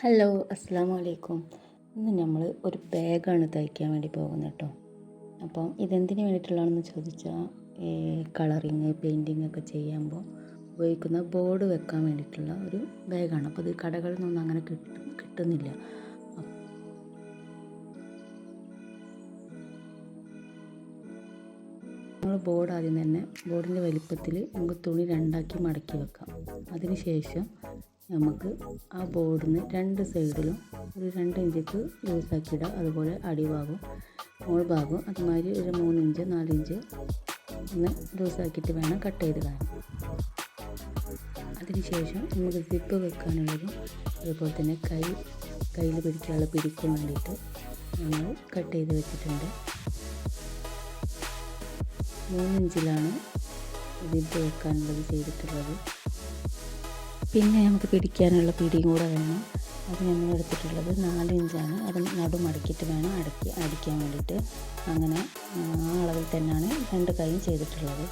Hello അസ്സാം വലൈക്കും ഇന്ന് നമ്മൾ ഒരു ബാഗാണ് തയ്ക്കാൻ വേണ്ടി പോകുന്നത് കേട്ടോ. അപ്പം ഇതെന്തിനു വേണ്ടിയിട്ടുള്ളതാണെന്ന് ചോദിച്ചാൽ ഈ കളറിങ് പെയിന്റിങ് ഒക്കെ ചെയ്യുമ്പോൾ ഉപയോഗിക്കുന്ന ബോർഡ് വെക്കാൻ വേണ്ടിയിട്ടുള്ള ഒരു ബാഗാണ് അപ്പോൾ ഇത് കടകളിൽ നിന്നൊന്നും അങ്ങനെ കിട്ടും കിട്ടുന്നില്ല. നമ്മൾ ബോർഡ് ആദ്യം തന്നെ ബോർഡിന്റെ വലിപ്പത്തിൽ നമുക്ക് തുണി രണ്ടാക്കി മടക്കി വെക്കാം. അതിന് ശേഷം നമുക്ക് ആ ബോർഡിന് രണ്ട് സൈഡിലും ഒരു രണ്ട് ഇഞ്ചിക്ക് ലൂസാക്കിയിടുക അതുപോലെ അടിഭാഗവും മോൾ ഭാഗവും അതുമാതിരി ഒരു മൂന്ന് ഇഞ്ച് നാല് ഇഞ്ച് ഒന്ന് ലൂസാക്കിയിട്ട് വേണം കട്ട് ചെയ്ത് കാണാൻ അതിനുശേഷം നമുക്ക് സിപ്പ് വെക്കാനുള്ളതും അതുപോലെ തന്നെ കൈ കയ്യിൽ പിടിക്കാനുള്ള പിടിക്കും വേണ്ടിയിട്ട് നമ്മൾ കട്ട് ചെയ്ത് വെച്ചിട്ടുണ്ട്. മൂന്നിഞ്ചിലാണ് സിപ്പ് വെക്കാനുള്ളത് ചെയ്തിട്ടുള്ളത്. പിന്നെ നമുക്ക് പിടിക്കാനുള്ള പിടിയും കൂടെ വേണം. അത് നമ്മൾ എടുത്തിട്ടുള്ളത് നാല് ഇഞ്ചാണ്. അത് നടു മടക്കിയിട്ട് വേണം അടക്കി അടിക്കാൻ വേണ്ടിയിട്ട്. അങ്ങനെ ആ അളവിൽ തന്നെയാണ് രണ്ട് കൈയും ചെയ്തിട്ടുള്ളത്.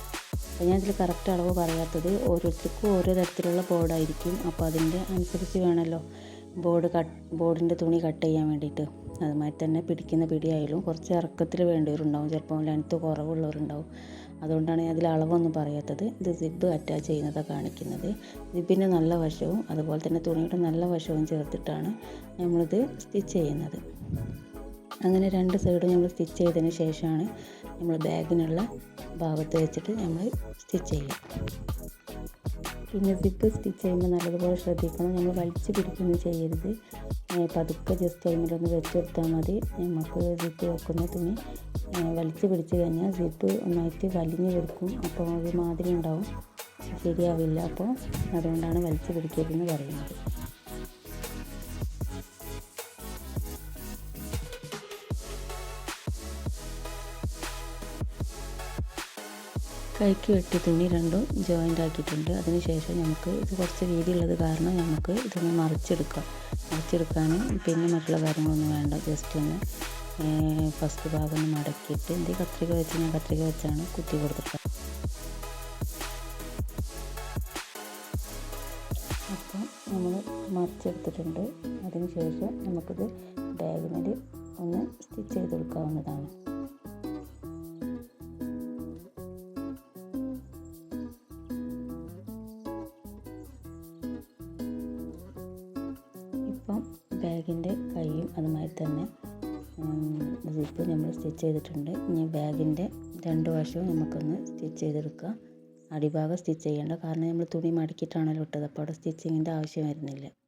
അപ്പോൾ ഞാൻ ഇതിൽ കറക്റ്റ് അളവ് പറയാത്തത് ഓരോരുത്തർക്കും ഓരോ തരത്തിലുള്ള ബോർഡായിരിക്കും അപ്പോൾ അതിന്റെ അനുസരിച്ച് വേണമല്ലോ ബോർഡ് കട്ട് ബോർഡിന്റെ തുണി കട്ട് ചെയ്യാൻ വേണ്ടിയിട്ട്. അതുമാതിരി തന്നെ പിടിക്കുന്ന പിടിയായാലും കുറച്ച് ഇറക്കത്തിൽ വേണ്ടവരുണ്ടാവും ചിലപ്പോൾ ലെങ്ത്ത് കുറവുള്ളവരുണ്ടാവും. അതുകൊണ്ടാണ് ഞാൻ അതിൽ അളവൊന്നും പറയാത്തത്. ഇത് സിബ് അറ്റാച്ച് ചെയ്യുന്നതാണ് കാണിക്കുന്നത്. സിബിന്റെ നല്ല വശവും അതുപോലെ തന്നെ തുണിയുടെ നല്ല വശവും ചേർത്തിട്ടാണ് നമ്മളിത് സ്റ്റിച്ച് ചെയ്യുന്നത്. അങ്ങനെ രണ്ട് സൈഡും നമ്മൾ സ്റ്റിച്ച് ചെയ്തതിന് ശേഷമാണ് നമ്മൾ ബാഗിനുള്ള ഭാഗത്ത് വെച്ചിട്ട് നമ്മൾ സ്റ്റിച്ച് ചെയ്യുക. പിന്നെ സിബ് സ്റ്റിച്ച് ചെയ്യുമ്പോൾ നല്ലതുപോലെ ശ്രദ്ധിക്കണം. നമ്മൾ വലിച്ചു പിടിക്കുന്നു ചെയ്യരുത്. പതുക്കെ ജസ്റ്റ് അതിനൊന്ന് വെച്ചെടുത്താൽ മതി. നമുക്ക് സിപ്പ് വെക്കുന്ന തുണി വലിച്ചു പിടിച്ച് കഴിഞ്ഞാൽ സിപ്പ് ഒന്നായിട്ട് വലിഞ്ഞു കൊടുക്കും. അപ്പോൾ ഒരുമാതിരി ഉണ്ടാവും. ശരിയാവില്ല. അപ്പോൾ അതുകൊണ്ടാണ് വലിച്ചു പിടിക്കരുതെന്ന് പറയുന്നത്. കൈക്ക് വെട്ടി തുണി രണ്ടും ജോയിന്റ് ആക്കിയിട്ടുണ്ട്. അതിനുശേഷം നമുക്ക് ഇത് കുറച്ച് വീതിയുള്ളത് കാരണം നമുക്ക് ഇതൊന്ന് മറിച്ചെടുക്കാം. മറിച്ചെടുക്കാനും പിന്നെ മറ്റുള്ള കാര്യങ്ങളൊന്നും വേണ്ട. ജസ്റ്റ് ഒന്ന് ഫസ്റ്റ് ഭാഗം ഒന്ന് മടക്കിയിട്ട് എന്ത് കത്രിക വെച്ച് ഞാൻ കത്രിക വെച്ചാണ് കുത്തി കൊടുത്തിട്ടുള്ളത്. അപ്പം നമ്മൾ മറിച്ചെടുത്തിട്ടുണ്ട്. അതിന് ശേഷം നമുക്കിത് ബാഗിനിൽ ഒന്ന് സ്റ്റിച്ച് ചെയ്ത് കൊടുക്കാവുന്നതാണ്. ബാഗിന്റെ കൈയും അതുമായി തന്നെ സിപ്പ് നമ്മൾ സ്റ്റിച്ച് ചെയ്തിട്ടുണ്ട്. ഇനി ബാഗിന്റെ രണ്ട് വശവും നമുക്കൊന്ന് സ്റ്റിച്ച് ചെയ്തെടുക്കാം. അടിഭാഗം സ്റ്റിച്ച് ചെയ്യേണ്ട. കാരണം നമ്മൾ തുണി മടക്കിയിട്ടാണല്ലോ ഇട്ടത്. അപ്പോൾ അവിടെ സ്റ്റിച്ചിങ്ങിന്റെ ആവശ്യം വരുന്നില്ല.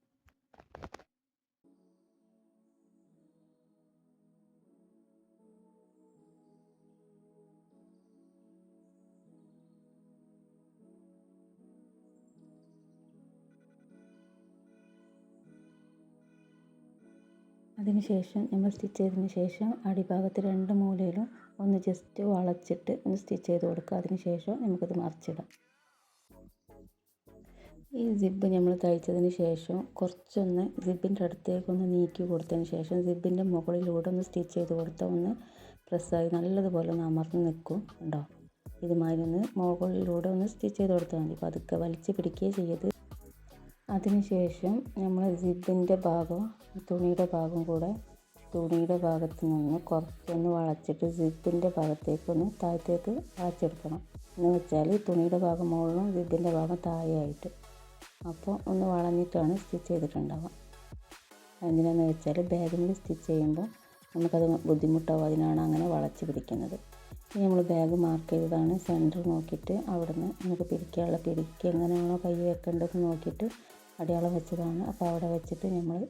അതിന് ശേഷം നമ്മൾ സ്റ്റിച്ച് ചെയ്തതിന് ശേഷം അടിഭാഗത്ത് രണ്ട് മൂലയിലും ഒന്ന് ജസ്റ്റ് വളച്ചിട്ട് ഒന്ന് സ്റ്റിച്ച് ചെയ്ത് കൊടുക്കുക. അതിന് ശേഷം നമുക്കത് മറിച്ചിടാം. ഈ സിബ് നമ്മൾ തയ്ച്ചതിന് ശേഷം കുറച്ചൊന്ന് സിബിന്റെ അടുത്തേക്ക് ഒന്ന് നീക്കി കൊടുത്തതിന് ശേഷം സിബിന്റെ മുകളിലൂടെ ഒന്ന് സ്റ്റിച്ച് ചെയ്ത് കൊടുത്താൽ ഒന്ന് പ്രസ്സായി നല്ലതുപോലെ ഒന്ന് അമർന്ന് നിൽക്കും ഉണ്ടോ ഇതുമാതിരി ഒന്ന് മുകളിലൂടെ ഒന്ന് സ്റ്റിച്ച് ചെയ്ത് കൊടുത്താൽ മതി. പതുക്കെ വലിച്ച് പിടിക്കുകയും ചെയ്യരുത്. അതിനുശേഷം നമ്മൾ സിബിന്റെ ഭാഗം തുണിയുടെ ഭാഗം കൂടെ തുണിയുടെ ഭാഗത്ത് നിന്ന് കുറച്ചൊന്ന് വളച്ചിട്ട് സിബിന്റെ ഭാഗത്തേക്കൊന്ന് താഴത്തേക്ക് വളച്ചെടുക്കണം എന്ന് വെച്ചാൽ തുണിയുടെ ഭാഗം മുകളിലും സിബിന്റെ ഭാഗം താഴെയായിട്ട്. അപ്പോൾ ഒന്ന് വളഞ്ഞിട്ടാണ് സ്റ്റിച്ച് ചെയ്തിട്ടുണ്ടാവുക. എന്തിനാന്ന് വെച്ചാൽ ബാഗിൽ സ്റ്റിച്ച് ചെയ്യുമ്പോൾ നമുക്കത് ബുദ്ധിമുട്ടാവും. അതിനാണ് അങ്ങനെ വളച്ച് പിടിക്കുന്നത്. ഇനി നമ്മൾ ബാഗ് മാർക്ക് ചെയ്തതാണ് സെന്റർ നോക്കിയിട്ട് അവിടുന്ന് നമുക്ക് പിരിക്കാനുള്ള പിടിക്ക് എങ്ങനെയാണോ കൈ വെക്കേണ്ടത് നോക്കിയിട്ട് അടയാളം വെച്ചതാണ്. അപ്പോൾ അവിടെ വെച്ചിട്ട് നമ്മൾ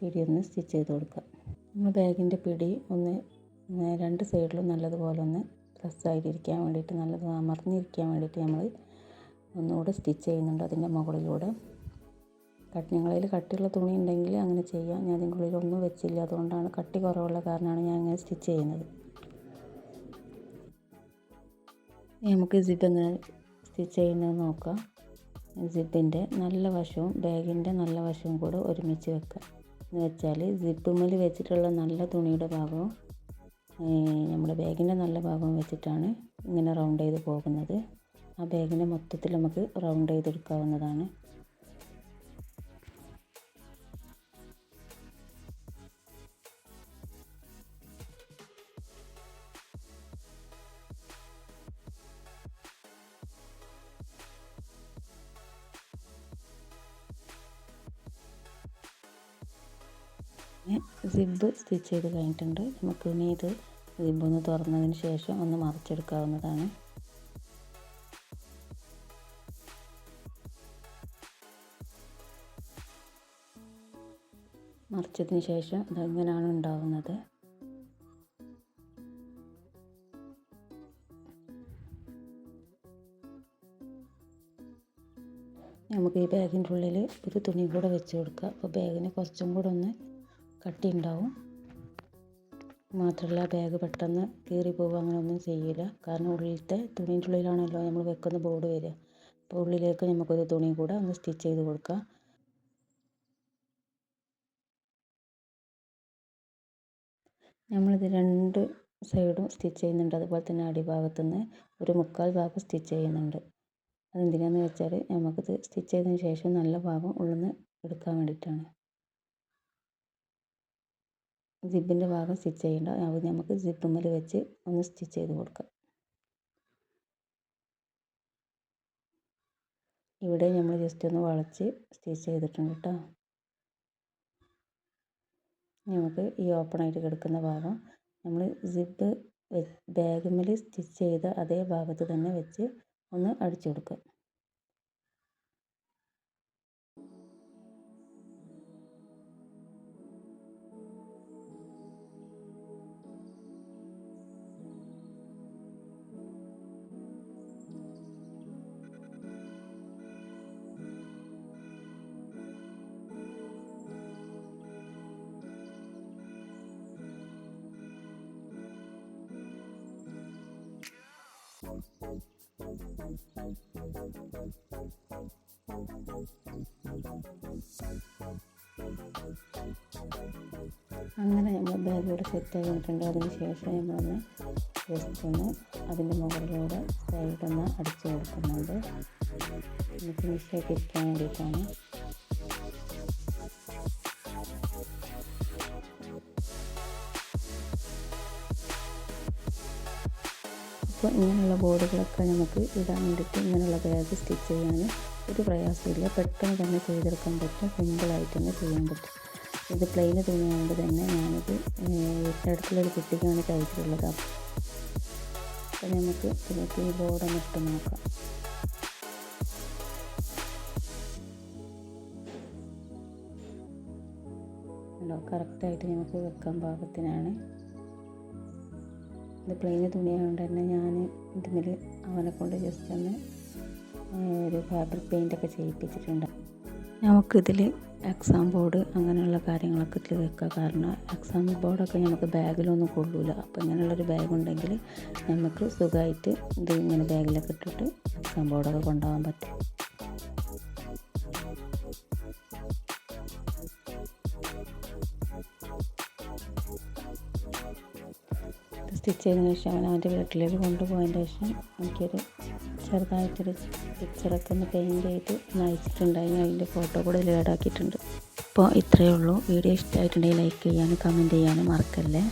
പിടി ഒന്ന് സ്റ്റിച്ച് ചെയ്ത് കൊടുക്കുക. നമ്മൾ ബാഗിന്റെ പിടി ഒന്ന് രണ്ട് സൈഡിലും നല്ലതുപോലെ ഒന്ന് പ്രസ്സായിട്ടിരിക്കാൻ വേണ്ടിയിട്ട് നല്ലത് അമർന്നിരിക്കാൻ വേണ്ടിയിട്ട് നമ്മൾ ഒന്നുകൂടെ സ്റ്റിച്ച് ചെയ്യുന്നുണ്ട് അതിന്റെ മുകളിലൂടെ. കട്ടിങ്ങളയിൽ കട്ടിയുള്ള തുണി ഉണ്ടെങ്കിൽ അങ്ങനെ ചെയ്യാം. ഞാൻ അതിന്റെ ഉള്ളിൽ ഒന്നും വെച്ചില്ല. അതുകൊണ്ടാണ് കട്ടി കുറവുള്ള കാരണമാണ് ഞാൻ അങ്ങനെ സ്റ്റിച്ച് ചെയ്യുന്നത്. നമുക്ക് സിബ് സ്റ്റിച്ച് ചെയ്യുന്നത് നോക്കാം. സിബിന്റെ നല്ല വശവും ബാഗിന്റെ നല്ല വശവും കൂടെ ഒരുമിച്ച് വെക്കുക. എന്ന് വെച്ചാൽ സിപ്പ് സിബുമ്മൽ വെച്ചിട്ടുള്ള നല്ല തുണിയുടെ ഭാഗവും നമ്മുടെ ബാഗിന്റെ നല്ല ഭാഗവും വെച്ചിട്ടാണ് ഇങ്ങനെ റൗണ്ട് ചെയ്ത് പോകുന്നത്. ആ ബാഗിന്റെ മൊത്തത്തിൽ നമുക്ക് റൗണ്ട് ചെയ്തെടുക്കാവുന്നതാണ്. സിബ് സ്റ്റിച്ച് ചെയ്ത് കഴിഞ്ഞിട്ടുണ്ട്. നമുക്ക് ഇനി ഇത് സിബ് ഒന്ന് തുറന്നതിന് ശേഷം ഒന്ന് മറിച്ചെടുക്കാവുന്നതാണ്. മറിച്ചതിന് ശേഷം ഇതെങ്ങനെയാണ് ഉണ്ടാവുന്നത്. നമുക്ക് ഈ ബാഗിന്റെ ഉള്ളിൽ ഒരു തുണി കൂടെ വെച്ച് കൊടുക്കുക അപ്പോൾ ബാഗിന് കുറച്ചും കൂടെ ഒന്ന് കട്ടി ഉണ്ടാവും മാത്രമല്ല ബാഗ് പെട്ടെന്ന് കീറി പോകുക അങ്ങനെ ഒന്നും ചെയ്യില്ല കാരണം ഉള്ളിലത്തെ തുണീന്റെ ഉള്ളിലാണല്ലോ നമ്മൾ വെക്കുന്ന ബോർഡ് വരിക. അപ്പോൾ ഉള്ളിലേക്ക് നമുക്കൊരു തുണി കൂടെ ഒന്ന് സ്റ്റിച്ച് ചെയ്ത് കൊടുക്കുക. നമ്മളിത് രണ്ട് സൈഡും സ്റ്റിച്ച് ചെയ്യുന്നുണ്ട്. അതുപോലെ തന്നെ അടിഭാഗത്തു നിന്ന് ഒരു മുക്കാൽ ഭാഗം സ്റ്റിച്ച് ചെയ്യുന്നുണ്ട്. അതെന്തിനാന്ന് വെച്ചാൽ നമുക്കിത് സ്റ്റിച്ച് ചെയ്തതിന് ശേഷം നല്ല ഭാഗം ഉള്ളിൽ നിന്ന് എടുക്കാൻ വേണ്ടിയിട്ടാണ്. സിബിന്റെ ഭാഗം സ്റ്റിച്ച് ചെയ്യേണ്ട അത് നമുക്ക് സിബുമ്മൽ വെച്ച് ഒന്ന് സ്റ്റിച്ച് ചെയ്ത് കൊടുക്കാം. ഇവിടെ നമ്മൾ ജസ്റ്റ് ഒന്ന് വളച്ച് സ്റ്റിച്ച് ചെയ്തിട്ടുണ്ട് കേട്ടോ നമുക്ക് ഈ ഓപ്പൺ ആയിട്ട് കിടക്കുന്ന ഭാഗം നമ്മൾ ജിബ് ബാഗുമ്മൽ സ്റ്റിച്ച് ചെയ്ത അതേ ഭാഗത്ത് തന്നെ വെച്ച് ഒന്ന് അടിച്ചു കൊടുക്കുക. അങ്ങനെ നമ്മൾ ബാഗ് ഇവിടെ സെറ്റ് ആക്കിയിട്ടുണ്ട് അതിന് ശേഷം നമ്മളൊന്ന് ജസ്റ്റ് ഒന്ന് അതിന്റെ മുകളിലൂടെ ഒന്ന് അടിച്ചു കൊടുക്കുന്നുണ്ട് ഫിനിഷാക്കി ഇരിക്കാൻ വേണ്ടിയിട്ടാണ്. അപ്പോൾ ഇങ്ങനെയുള്ള ബോർഡുകളൊക്കെ നമുക്ക് ഇടാൻ വേണ്ടിയിട്ട് ഇങ്ങനെയുള്ള ബാഗ് സ്റ്റിച്ച് ചെയ്യാൻ ഒരു പ്രയാസമില്ല. പെട്ടെന്ന് തന്നെ ചെയ്തെടുക്കാൻ പറ്റും. സിമ്പിളായിട്ട് തന്നെ ചെയ്യാൻ പറ്റും. ഇത് പ്ലെയിൻ തുണിയായതുകൊണ്ട് തന്നെ ഞാനിത് അടുത്തുള്ളൊരു കുട്ടിക്കാണ് തയ്ച്ചിട്ടുള്ളത് അപ്പോൾ നമുക്ക് ഇതിലേക്ക് ഈ ബോർഡൊന്ന് ഇട്ട് നോക്കാം. കറക്റ്റായിട്ട് നമുക്ക് വെക്കാൻ പാകത്തിനാണ്. ഇത് പ്ലെയിൻ തുണിയായതുകൊണ്ട് തന്നെ ഞാൻ ഇതിൽ അവനെ കൊണ്ട് ജസ്റ്റ് ഒന്ന് ഒരു ഫാബ്രിക് പെയിന്റൊക്കെ ചെയ്യിപ്പിച്ചിട്ടുണ്ട്. നമുക്കിതിൽ എക്സാം ബോർഡ് അങ്ങനെയുള്ള കാര്യങ്ങളൊക്കെ ഇതിൽ വെക്കുക കാരണം എക്സാം ബോർഡൊക്കെ നമുക്ക് ബാഗിലൊന്നും കൊള്ളൂല. അപ്പോൾ ഇങ്ങനെയുള്ളൊരു ബാഗ് ഉണ്ടെങ്കിൽ നമുക്ക് സുഖമായിട്ട് ഇത് ഇങ്ങനെ ബാഗിലൊക്കെ ഇട്ടിട്ട് എക്സാം ബോർഡൊക്കെ കൊണ്ടുപോകാൻ പറ്റും. സ്റ്റിച്ച് ചെയ്തതിന് ശേഷം അവൻ അവന്റെ വീട്ടിലേക്ക് കൊണ്ടുപോയതിന് ശേഷം എനിക്കൊരു ചെറുതായിട്ടൊരു പിക്ചറൊക്കെ ഒന്ന് പെയിന്റ് ചെയ്ത് അയച്ചിട്ടുണ്ടായിരുന്നു അതിന്റെ ഫോട്ടോ കൂടെ ആക്കിയിട്ടുണ്ട്. അപ്പോൾ ഇത്രയേ ഉള്ളൂ. വീഡിയോ ഇഷ്ടമായിട്ടുണ്ടെങ്കിൽ ലൈക്ക് ചെയ്യാനും കമന്റ് ചെയ്യാനും മറക്കല്ലേ?